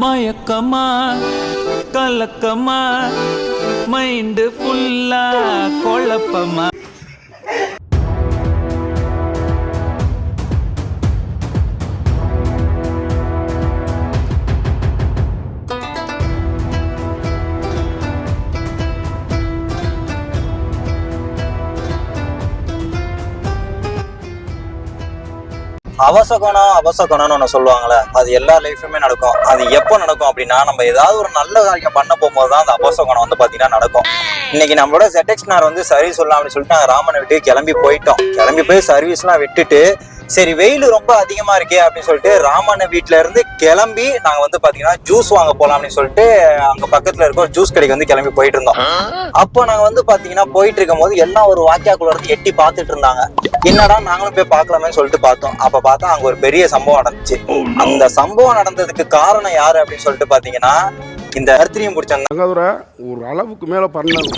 மயக்கமா கலக்கமா மைண்டு ஃபுல்லா குழப்பமா. அவசகணம் அவசகணம்னு ஒன்று சொல்லுவாங்கல்ல அது எல்லா லைஃப்லையுமே நடக்கும். அது எப்போ நடக்கும் அப்படின்னா நம்ம ஏதாவது ஒரு நல்ல காரியம் பண்ண போகும்போது தான் அந்த அவசகணம் வந்து பார்த்தீங்கன்னா நடக்கும். இன்னைக்கு நம்மளோட செட்டெக்ஸ்னார் வந்து சர்வீஸ் சொல்லலாம் அப்படின்னு சொல்லிட்டு நாங்கள் ராமனை விட்டு கிளம்பி போயிட்டோம். கிளம்பி போய் சர்வீஸ்லாம் விட்டுட்டு சரி வெயில் ரொம்ப அதிகமா இருக்கே அப்படின்னு சொல்லிட்டு ராமண்ண வீட்டில இருந்து கிளம்பி நாங்க வந்து பாத்தீங்கன்னா ஜூஸ் வாங்க போலாம் அப்படின்னு சொல்லிட்டு அங்க பக்கத்துல இருக்க ஒரு ஜூஸ் கடைக்கு வந்து கிளம்பி போயிட்டு இருந்தோம். அப்போ நாங்க வந்து பாத்தீங்கன்னா போயிட்டு இருக்கும் போது எல்லாம் ஒரு வாக்கியாக்குள்ள இருந்து எட்டி பார்த்துட்டு இருந்தாங்க. என்னடா நாங்களும் போய் பார்க்கலாமே சொல்லிட்டு பார்த்தோம். அப்ப பார்த்தா அங்க ஒரு பெரிய சம்பவம் நடந்துச்சு. அந்த சம்பவம் நடந்ததுக்கு காரணம் யாரு அப்படின்னு சொல்லிட்டு பாத்தீங்கன்னா இந்த அர்த்திரியம் பிடிச்ச அந்த தங்கதுரை ஒரு அளவுக்கு மேல பண்ணணும்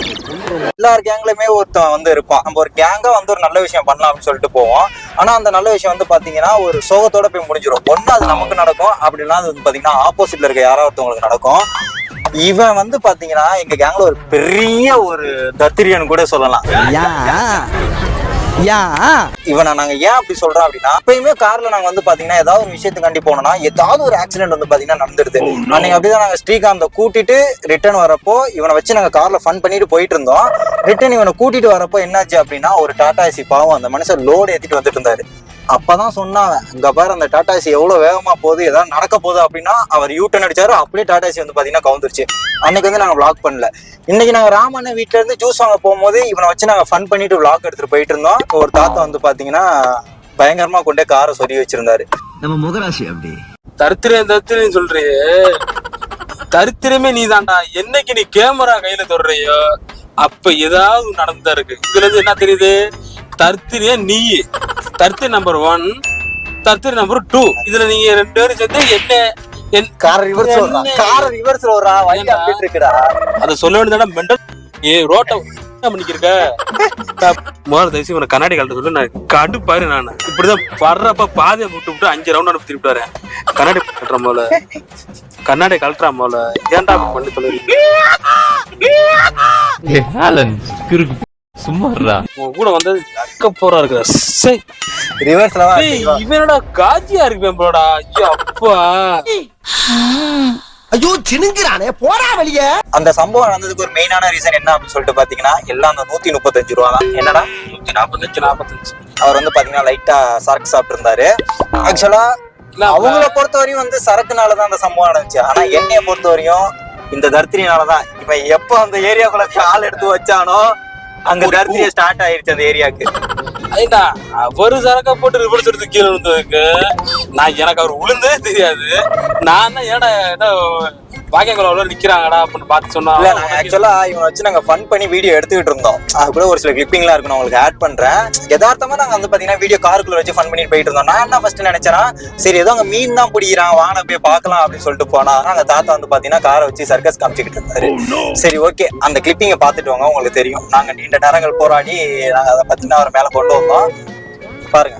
எல்லார் கேங்லயுமே ஒருத்தன் வந்து இருப்பான். நம்ம ஒரு கேங்கா வந்து ஒரு நல்ல விஷயம் பண்ணலாம் அப்படின்னு சொல்லிட்டு போவோம். ஆனா அந்த நல்ல விஷயம் வந்து பாத்தீங்கன்னா ஒரு சோகத்தோட போய் முடிஞ்சிடும் ஒண்ணு அது நமக்கு நடக்கும். அப்படின்னா அது வந்து பாத்தீங்கன்னா ஆப்போசிட்ல இருக்க யாராவது ஒருத்தவங்களுக்கு நடக்கும். இவன் வந்து பாத்தீங்கன்னா எங்க கேங்ல ஒரு பெரிய ஒரு தத்திரியன் கூட சொல்லலாம். இவனை நாங்க ஏன் அப்படி சொல்றோம் அப்படின்னா எப்பயுமே கார்ல நாங்க வந்து பாத்தீங்கன்னா ஏதாவது ஒரு விஷயத்துக்காண்டி போனோம்னா ஏதாவது ஒரு ஆக்சிடென்ட் வந்து பாத்தீங்கன்னா நடந்துருது அன்னைக்கு அப்படிதான் நாங்க ஸ்ரீகாந்த கூட்டிட்டு ரிட்டர்ன் வரப்போ இவனை வச்சு நாங்க கார்ல ஃபன் பண்ணிட்டு போயிட்டு இருந்தோம். ரிட்டர்ன் இவனை கூட்டிட்டு வரப்போ என்னாச்சு அப்படின்னா ஒரு டாடா ஏசி பாவம் அந்த மனுஷன் லோடு ஏத்திட்டு வந்துட்டு இருந்தாரு. அப்பதான் சொன்னாங்க. இங்க பாரு அந்த டாடா ஏசி எவ்வளவு வேகமா போகுது ஏதாவது நடக்க போகுது அப்படின்னா அவர் யூ டர்ன் அடிச்சாரு அப்படியே டாடா ஏசி வந்து பாத்தீங்கன்னா கவுந்துருச்சு. அன்னைக்கு வந்து நாங்க vlog பண்ணல. இன்னைக்கு நாங்க ராமண்ண வீட்ல இருந்து ஜூஸ் வாங்க போகும்போது இவனை வச்சு நாங்க ஃபன் பண்ணிட்டு vlog எடுத்துட்டு போயிட்டு இருந்தோம். ஒரு தாத்தா வந்து பாத்தீங்கன்னா பயங்கரமா கொண்டே காரை சொருகி வச்சிருந்தாரு. நம்ம முகராசி அப்படி. தரித்திரம் தரித்திரம் சொல்றியே. தரித்திரமே நீதான்டா. என்னைக்கு நீ கேமரா கையில தொடுறியோ அப்ப ஏதாவது நடந்துதான் இருக்கு. இதுல இருந்து என்ன தெரியுது? தரித்திரிய நீ. தரித்திரி நம்பர் ஒன் தரித்திரி நம்பர் டூ இதுல நீங்க ரெண்டு பேரும் சேர்ந்து என்ன என் காரை ரிவர்ஸ் ஓடுறான் காரை ரிவர்ஸ் ஓடுறான் வண்டி? அப்படிட்டு இருக்குடா. அதை சொல்ல வேண்டியதாடா மெண்டல் ஏ ரோட்டை பண்ணிக்கிருக்க? முதல்ல தயவுசு இவனை கண்ணாடி கழட்ட சொல்லி நான் கடுப்பாரு நான். இப்படிதான் வர்றப்ப பாதையை விட்டு விட்டு அஞ்சு ரவுண்ட் அனுப்பி திருப்பிட்டு வரேன். கண்ணாடி கட்டுற போல கண்ணாடி கழட்டுறா போல ஏன்டா பண்ணி தொழில் சும்மாறா உன் கூட வந்தது அக்க போறா இருக்கிற சே. ரிவர்ஸ்ல டேய், இவனடா காஜியா இருப்பேன் ப்ரோடா. ஐயோ அப்பா. ஐயோ சினுங்கிறானே. போடா வெளியே. அந்த சம்பவம் நடந்ததுக்கு ஒரு மெயினான ரீசன் என்ன அப்படின்னு சொல்லிட்டு பாத்தீங்கன்னா எல்லாம் அந்த நூத்தி முப்பத்தஞ்சு ரூபா தான். என்னடா? நூத்தி நாற்பத்தஞ்சு நாற்பத்தஞ்சு அவர் வந்து பாத்தீங்கன்னா லைட்டா சரக்கு சாப்பிட்டு இருந்தாரு ஆக்சுவலா அவங்கள பொறுத்த வரையும் வந்து சரக்குனாலதான் அந்த சம்பவம் நடந்துச்சு. ஆனா என்னைய பொறுத்த வரையும் இந்த தர்த்திரினாலதான் இவன் எப்ப அந்த ஏரியாக்குள்ள கால் எடுத்து வச்சானோ அங்க தர்த்திரிய ஸ்டார்ட் ஆயிருச்சு அந்த ஏரியாக்கு ஒரு அவரு சரக்கா போட்டு ரிவர்ஸ் எடுத்து கீழே விழுந்ததுக்கு? நான் எனக்கு அவர் விழுந்ததே தெரியாது. நான் தான் ஏடா ஏதோ வாக்கியங்குள்ள நிக்கிறாங்கடா அப்படின்னு பார்த்து சொன்னா. இல்ல நாங்க ஆக்சுவலா இவனை வச்சு நாங்க ஃபன் பண்ணி வீடியோ எடுத்துக்கிட்டு இருந்தோம். அது கூட ஒரு சில கிளிப்பிங்லாம் இருக்கு நான் உங்களுக்கு ஆட் பண்றேன். யதார்த்தமா நாங்க வந்து பாத்தீங்கன்னா வீடியோ காருக்குள்ள வச்சு ஃபன் பண்ணிட்டு போயிட்டு இருந்தோம். நான் என்ன ஃபர்ஸ்ட் நினைச்சேன்னா சரி ஏதோ அங்க மீன் தான் பிடிக்கிறான் வாங்க போய் பார்க்கலாம் அப்படின்னு சொல்லிட்டு போனா. அங்க தாத்தா வந்து பாத்தீங்கன்னா காரை வச்சு சர்க்கஸ் காமிச்சிக்கிட்டு இருந்தாரு. சரி ஓகே அந்த கிளிப்பிங்க பார்த்துட்டு வாங்க உங்களுக்கு தெரியும். நாங்க நீண்ட நேரங்கள் போராடி நாங்க அதை பாத்தீங்கன்னா அவர் மேல கொண்டு வந்தோம். பாருங்க.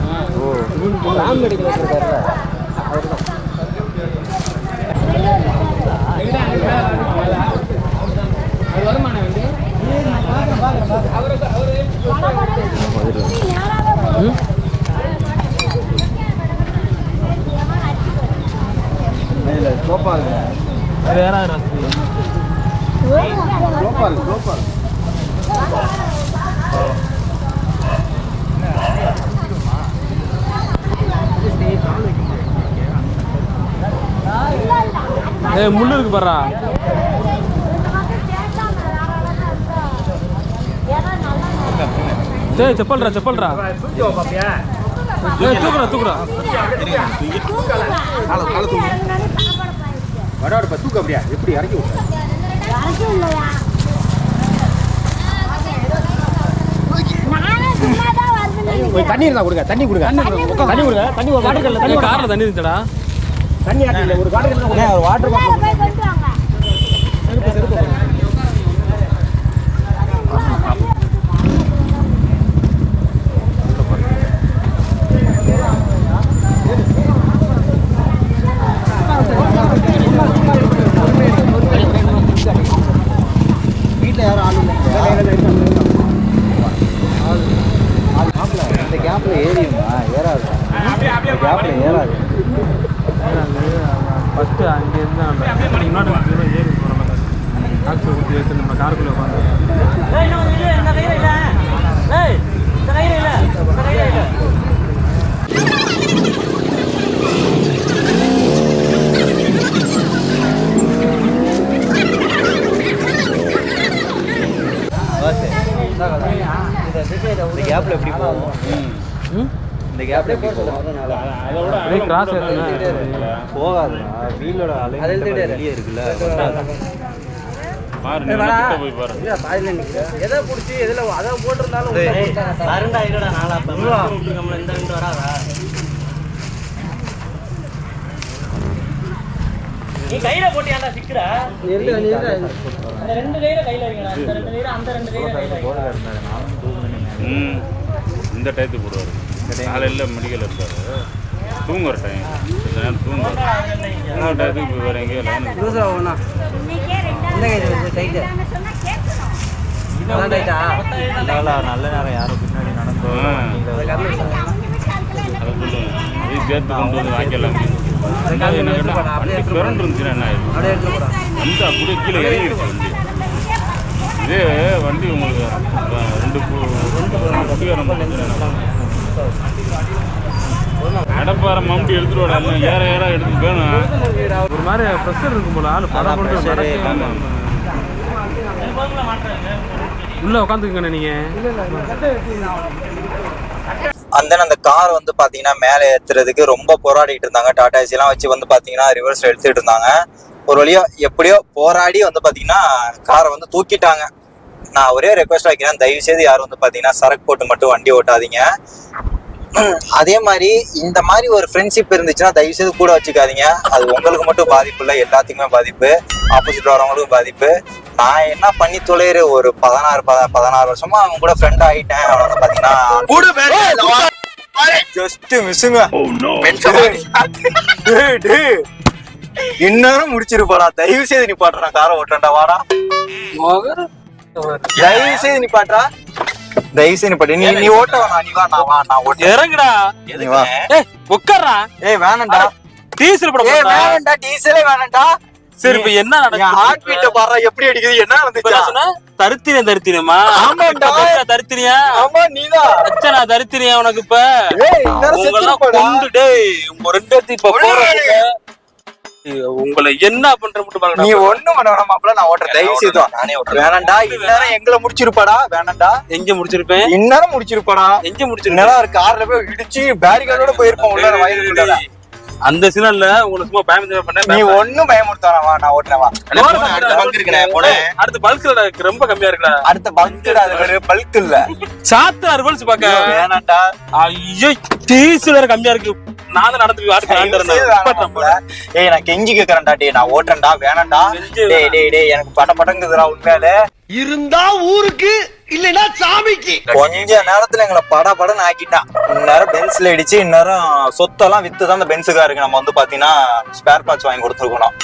ராம் மெடிக்கல் கோபால் அது வருமான வண்டி ஏய் முள்ளு இருக்கு பாரா. சரி செப்பல்ரா செப்பல்ரா தூக்குறா தூக்குறா வடாடு தூக்கு அப்படியா எப்படி இறக்கி தண்ணி இருந்தா கொடுங்க தண்ணி கொடுங்க. தண்ணி கொடுங்க தண்ணி கார்ல தண்ணி இருந்துச்சடா. தண்ணி ஆட்டில ஒரு வாட்டர் ஒரு வாட்டர் வீட்டில் யாரும் ஆள் இல்லை. இந்த கேப்ல ஏறியுமா ஏறாது. கேப்ல ஏறாது. ஃபஸ்ட்டு அங்கேருந்து நம்ம அந்த முன்னாடி வந்து ஏறி போறோம் டாக்ஸி ஊற்றி வச்சு நம்ம காருக்குள்ளே உட்காந்து இந்த கேப்ல எப்படி போகும் ம் இந்த கேப்ல எப்படி போகும்? கிராஸ் போகாது வீலோட அலை வெளியே இருக்குல்ல எதை பிடிச்சி எதில் அதை போட்டிருந்தாலும் நீ கையில போட்டியாண்டா சிக்கிற அந்த ரெண்டு கையில கையில வைங்களா அந்த ரெண்டு கையில அந்த ரெண்டு கையில கையில வைங்களா ம் இந்த டயத்துக்கு போடுவார். காலையில் மெடிக்கல் இருப்பார் தூங்குற டைம் இந்த நேரம் தூங்குற தூங்குற டயத்துக்கு போய் வேறு எங்கேயோ லைன் நல்ல நேரம். யாரும் பின்னாடி நடந்தோம் அதை சொல்லுவேன் இது சேர்த்து கொண்டு வந்து வாய்க்கலாம் என்ன கேட்டால் வண்டி பிறண்டு இருந்துச்சுன்னா என்ன ஆயிடும் வந்து அப்படியே கீழே இறங்கிருச்சு வண்டி. இதே வண்டி உங்களுக்கு ரெண்டு ரெண்டு கடப்பாறை மம்பி எடுத்துட்டு எல்லாம் ஏற ஏற எடுத்து வேணும் ஒரு மாதிரி ப்ரெஷர் இருக்கும் போல ஆளு படம் கொண்டு pressure நடக்கவே எல்லாமே. உள்ள உட்காந்துக்கங்க நீங்க. அந்த அந்த கார் வந்து பாத்தீங்கன்னா மேலே ஏத்துறதுக்கு ரொம்ப போராடிட்டு இருந்தாங்க. டாடா ஏசி எல்லாம் வச்சு வந்து பாத்தீங்கன்னா ரிவர்ஸ் எடுத்துட்டு இருந்தாங்க. ஒரு வழியா எப்படியோ போராடி வந்து பாத்தீங்கன்னா காரை வந்து தூக்கிட்டாங்க. நான் ஒரே ரெக்வஸ்ட் வைக்கிறேன். தயவு செய்து யாரும் வந்து பாத்தீங்கன்னா சரக்கு போட்டு மட்டும் வண்டி ஓட்டாதீங்க. அதே மாதிரி இந்த மாதிரி ஒரு ஃப்ரெண்ட்ஷிப் இருந்துச்சுன்னா தயவு செய்து கூட வச்சுக்காதீங்க. அது உங்களுக்கு மட்டும் பாதிப்பு இல்லை எல்லாத்துக்குமே பாதிப்பு. ஆப்போசிட் வரவங்களுக்கும் பாதிப்பு. நான் என்ன பண்ணி தொலைற ஒரு பதினாறு பத பதினாறு வருஷமா அவங்க கூட ஃப்ரெண்ட் ஆயிட்டேன். அவன் வந்து பாத்தீங்கன்னா ஜஸ்ட் மிஸ்ஸுங்க இன்னும் முடிச்சிருப்பாடா. தயவு செய்து நீ பாட்டுறா காரை ஓட்டுறா வாடா. தயவு செய்து நீ பாட்டுறா தயவு செய்து நீ பாட்டு நீ நீ ஓட்ட வேணாம் நீ வா நான் வா நான் ஓட்ட இறங்குடா. நீ வா. ஏய் உட்கார்றா. ஏய் வேணாம்டா. டீசல் படம் ஏய். வேணாம்டா டீசலே வேணாம்டா. சரி இப்ப என்ன என் நடக்குது? ஹார்ட் பீட்ட பாரு எப்படி அடிக்குது என்ன நடந்துச்சு? தருத்திரியம் தருத்திரியமா ஆமாண்டா. தருத்திரியா ஆமா நீதான். அச்சனா தருத்திரியா உனக்கு இப்ப? ஏய் உங்களெல்லாம் செத்துருப்படா கொண்டு டேய் உங்க ரெண்டு இப்ப போறதுக்கு உங்களை என்ன பண்ற மட்டும் பாருங்கடா. நீ ஒண்ணும் பண்ண வேணாம் மாப்பிள்ள நான் ஓட்டுறேன். தயவு செய்து நானே ஓட்டுறேன். வேணாம்டா இந்நேரம் எங்களை முடிச்சிருப்பாடா வேணாம்டா. எங்க முடிச்சிருப்பேன்? இந்நேரம் முடிச்சிருப்பாடா. எங்க முடிச்சிருப்பேன்? இந்நேரம் ஒரு கார்ல போய் இடிச்சு பேரிகார்டோட போயிருப்போம் உள்ள வயிறுக்குள்ள அந்த சீனல்ல உங்களுக்கு சும்மா பயந்து பண்ண நீ ஒண்ணும் பயமுறுத்தானா வா நான் ஓட்டுறேன் வா. அடுத்த பங்கு இருக்குண்ணே போனேன் அடுத்து பல்க்ல ரொம்ப கம்மியா இருக்குடா. அடுத்த பங்குடா அது ஒரு பல்க் இல்ல. சாத்து அறுவல்ஸ் பாக்க. வேணாம்டா. ஐயோ டீசல் வேற கம்மியா இருக்கு. நான் தான் நடந்து. ஏய் நான் கெஞ்சி கேக்குறேன்டா டேய் நான் ஓட்டுறேன்டா வேணாம்டா. டேய் டேய் டேய் எனக்கு பட படங்குதுடா உண்மையிலே. இருந்தா ஊருக்கு இல்லைன்னா சாமிக்கு. கொஞ்ச நேரத்துல எங்களை பட படன்னு ஆக்கிட்டான் இந்நேரம் பென்ஸ்ல இடிச்சு இந்நேரம் சொத்தெல்லாம் வித்து தான் அந்த பென்ஸுக்காருக்கு நம்ம வந்து பாத்தீங்கன்னா ஸ்பேர் பார்ட்ஸ் வாங்கி கொடுத்துருக்கணும்.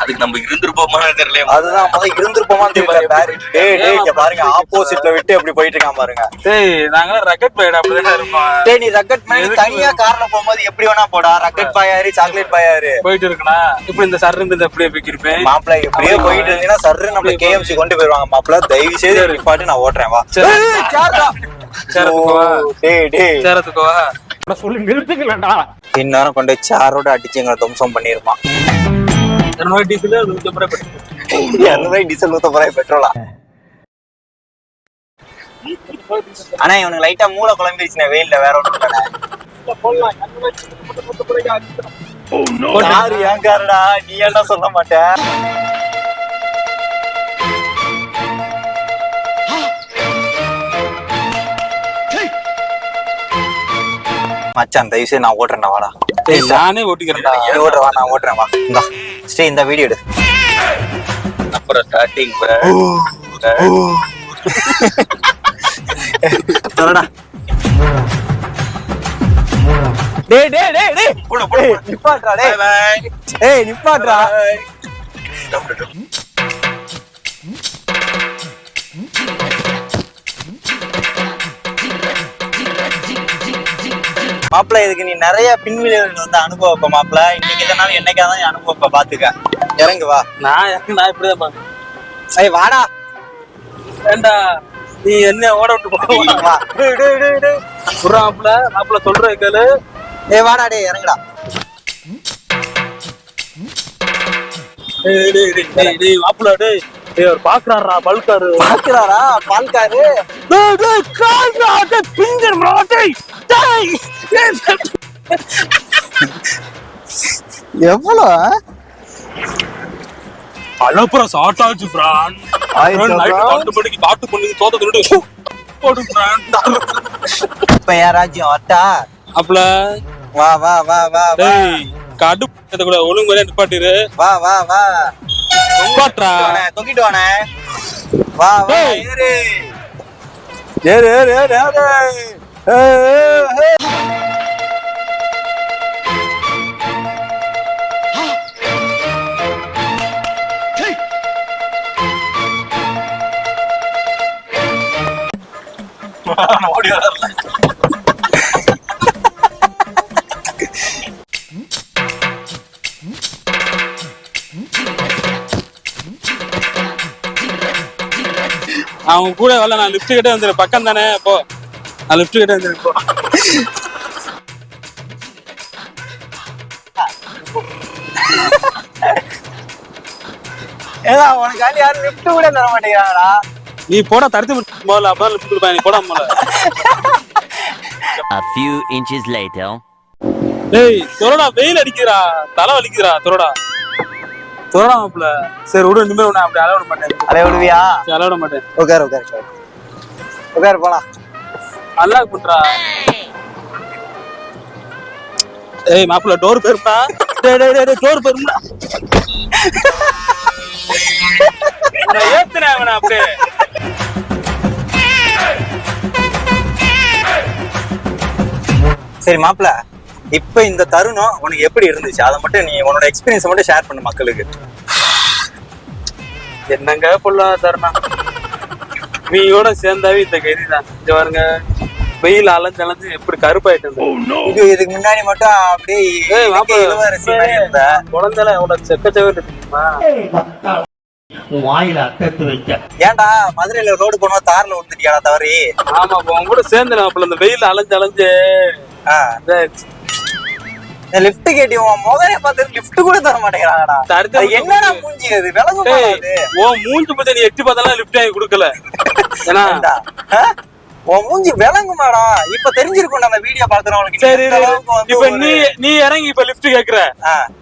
அதுக்கு நம்ம இருந்திருப்போமான்னு தெரியல அதுதான் இருந்திருப்போமான்னு தெரியல. பேரி டேய் டேய் இங்க பாருங்க ஆப்போசிட்ல விட்டு எப்படி போயிட்டு இருக்கான் பாருங்க. டேய் நாங்க ரக்கெட் பையடா அப்படிதான் இருப்போம். டேய் நீ ரக்கெட் மேல தனியா கார்ல போகும்போது எப்படி வேணா போடா. ரக்கெட் பாயாரு சாக்லேட் பாயாரு போயிட்டு இருக்கனா இப்ப இந்த சர் இருந்து அப்படியே போய்க்கிருப்பேன் மாப்பிள்ள இப்படியே போயிட்டு இருந்தீங்கன்னா சர்ரு நம்ம கேஎம்சி கொண்டு போயிருவாங்க. மாப்பிள்ள தயவு செய்து நிப்பாட்டி நான் ஓட்டுறேன் வா. சொல்லி நிறுத்துக்கலடா இந்நேரம் கொண்டு போய் சேரோட அடிச்சு எங்களை துவம்சம் பண்ணிருப்பான். இரநூறு டீசல் நூத்தி ஐம்பது ரூபாய் இரநூறு டீசல் போறேன் பெட்ரோலா ஆனா இவனுக்கு லைட்டா மூளை குழம்பிருச்சுனே வெயில்ல வேற ஒண்ணும் யாரு ஏங்காரடா? நீ என்ன சொல்ல மாட்ட? மச்சான் தயவு செய்து நான் ஓட்டுறேன் வாடா. நானே ஓட்டிக்கிறேன்டா. நீ ஓட்டுற வா நான் ஓட்டுறேன் வா. இந்தா. ஸ்ரீ இந்த வீடியோ எடு. அப்புறம் ஸ்டார்டிங் சொல்லடா டேய் டேய் டேய் டேய். டேய், நிப்பாட்றா டேய் ஏய் நிப்பாட்றா மாப்பிள்ள இதுக்கு நீ நிறைய பின்விளைவுகள் வந்து அனுபவப்ப மாப்பிள்ள. இன்னைக்கு இதனால என்னைக்காவது நீ அனுபவப்ப பாத்துக்க. இறங்கு வா. நான் நான் இப்படிதான் பாப்பேன். சரி வாடா. ஏண்டா நீ என்ன ஓட விட்டு போவா வா. டேய் டேய் டேய் டேய். புறா மாப்பிள மாப்பிள சொல்ற கேளு. ஏய் வாடா டேய் இறங்குடா. டேய் டேய். டேய், அவர் பாக்குறாரா பல்காரு. பாக்குறாரா? பால்காரு? டேய் டேய் காய்டா டேய் பிஞ்சர் டேய் டேய். எவ்வளோ அலப்புறம் ஷார்ட் ஆச்சு பிரான் நைட்? பத்து மணிக்கு காட்டு பண்ணி தோத்த திட்டு போடு பிரான் இப்ப என் ராஜ்யம்? அட்டா அப்பல வா வா வா வா வா. டேய் கடுப்பு கூட ஒழுங்கு நிப்பாட்டிரு. வா வா வா. தொங்கிட்டு வானே வா வா. ஏறு. ஏறு ஏறு ஏறு ஏறு. அவன் கூட வரல நான் லிஃப்ட் கிட்டே வந்துடுறேன் பக்கம் தானே போ. நான் லிஃப்ட் கிட்டே வந்துடுறேன் போ. ஏடா உனக்கு யாரும் லிஃப்ட் கூட தர மாட்டேங்கிறாங்கடா. நீ போட தடுத்து விட்டு போல அப்பதான் லிஃப்ட் கொடுப்பேன் நீ போட போல A few inches later. டேய் துறடா வெயில் அடிக்குதுடா. தலை வலிக்குதுடா துறடா. துறடா மாப்பிள சரி விடு இனிமேல் உன்னை அப்படி அலவிட மாட்டேன் அலைய விடுவியா? சரி அலவிட மாட்டேன் உட்காரு உட்காரு உட்காரு. போலாம். நல்லா பண்றா ஏய் மாப்பிள டோர் பெருமா டேய் டேய் டேய் டோர் பெருமா நான் ஏத்துனேன் அவனை அப்படியே. சரி மாப்பிள இப்ப இந்த தருணம் உனக்கு எப்படி இருந்துச்சு? அதை மட்டும் நீ உன்னோட எக்ஸ்பீரியன்ஸ் மட்டும் ஷேர் பண்ணு மக்களுக்கு. என்னங்க பொல்லா தருணம் நீயோட சேர்ந்தாவே இந்த கைதி தான் இங்க பாருங்க. வெயில் அலைஞ்சு அலைஞ்சு எப்படி கருப்பாயிட்டு. இது இதுக்கு முன்னாடி மட்டும் அப்படியே ஏய் மாப்பிள இளவரசி மாதிரி இருந்த. குழந்தைல எவ்வளவு செக்கச்சவே தெரியுமா? ஏன்டா மதுரையில ரோடு போனா தார்ல விழுந்துட்டியாடா தவறி? ஆமா அப்ப உன் கூட சேர்ந்து மாப்பிள இந்த வெயில் அலைஞ்சு அலைஞ்சு இதாயிடுச்சு. லிஃப்ட் கேட்டி உன் முகரே பார்த்து லிஃப்ட் கூட தர மாட்டேங்கிறாங்கடா. தடுத்து அது என்னடா மூஞ்சி அது அது. உன் மூஞ்சி பத்தி நீ எட்டி பார்த்தாலும் லிஃப்ட் வாங்கி கொடுக்கல. ஏன்னா மூஞ்சி விளங்குமாடா? இப்ப தெரிஞ்சிருக்கும் அந்த வீடியோ பாக்குறவங்களுக்கு சரி இப்ப நீ நீ இறங்கி இப்ப லிஃப்ட் கேக்குற.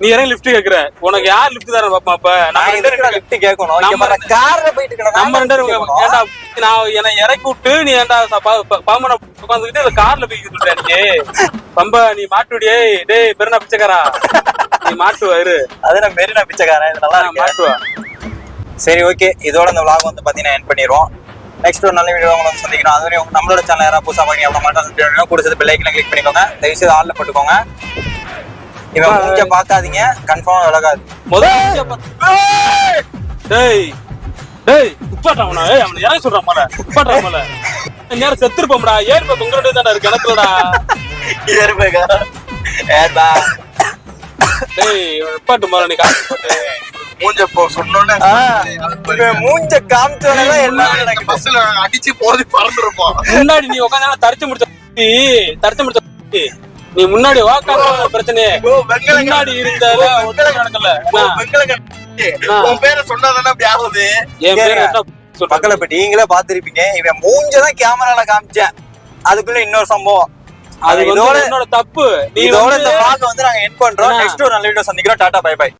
நீ இறங்கி லிஃப்ட் கேக்குற. உனக்கு யார் லிஃப்ட் தர பாப்பா நம்ம நான் பேரும் lift கேட்கணும் நம்ம கார்ல போயிட்டு இருக்கேன், நம்ம ரெண்டு. ஏன்டா நான் என்னை இறக்கி விட்டு நீ ஏன்டா பாமன உட்காந்துக்கிட்டு இந்த கார்ல போய் சொல்ற நீ? பம்ப நீ மாட்டுடியே. டேய் பெருனா பிச்சைக்காரா? நீ மாட்டுவா இரு. அது நான் மெரினா பிச்சைக்காரன் இது நல்லா மாட்டுவா. சரி ஓகே. இதோட இந்த vlog வந்து பாத்தீங்கன்னா என் பண்ணிடுவோம். நெக்ஸ்ட் ஒரு நல்ல வீடியோ உங்களை வந்து சந்திக்கிறோம் அது வரையும் நம்மளோட சேனல் யாராவது புதுசா பாருங்க அவ்வளோ மட்டும் சப்ஸ்கிரைப் பண்ணுங்க. கூட சேர்த்து பெல்லைக்கெல்லாம் கிளிக் பண்ணிக்கோங்க. தயவு செய்து ஆள்ல போட்டுக்கோங்க. இவன் மூஞ்ச பார்க்காதீங்க. கன்ஃபார்ம் விலகாது முதல் டேய்! டேய்! உப்பாட்டா அவனா? ஏய் அவனை இறங்க சொல்றான் மலை? உப்பாட்டா மலை? நேரம் செத்துருப்போம்டா? ஏறி போய் உங்களோட தானே இருக்கு. கிணத்துலடா ஏறுபேகா ஏர்பா டேய் உப்பாட்டு மலை நீ காசு போட்டு மூஞ்ச போ சொன்னோன்னே இவன் மூஞ்ச காமிச்சோன்னே எல்லாமே எனக்கு பஸ்ல அடிச்சு போதி பறந்துருப்போம். முன்னாடி நீ உட்காந்து தரிச்சு முடிச்ச தரிச்சு முடிச்ச நீ முன்னாடி வாக்காள பிரச்சனை. முன்னாடி இருந்த ஒண்ணும் நடக்கல. உன் பேரை சொன்னாதானே அப்படி ஆகுது? என் பேர் மக்களை இப்ப நீங்களே பாத்திருப்பீங்க இவன் மூஞ்சதான் கேமரால காமிச்சேன். அதுக்குள்ள இன்னொரு சம்பவம். அது இதோட என்னோட தப்பு. நீ இதோட இந்த vlog வந்து நாங்க எண்ட் பண்றோம்? நெக்ஸ்ட் ஒரு நல்ல வீடியோ சந்திக்கிறோம். Tata bye by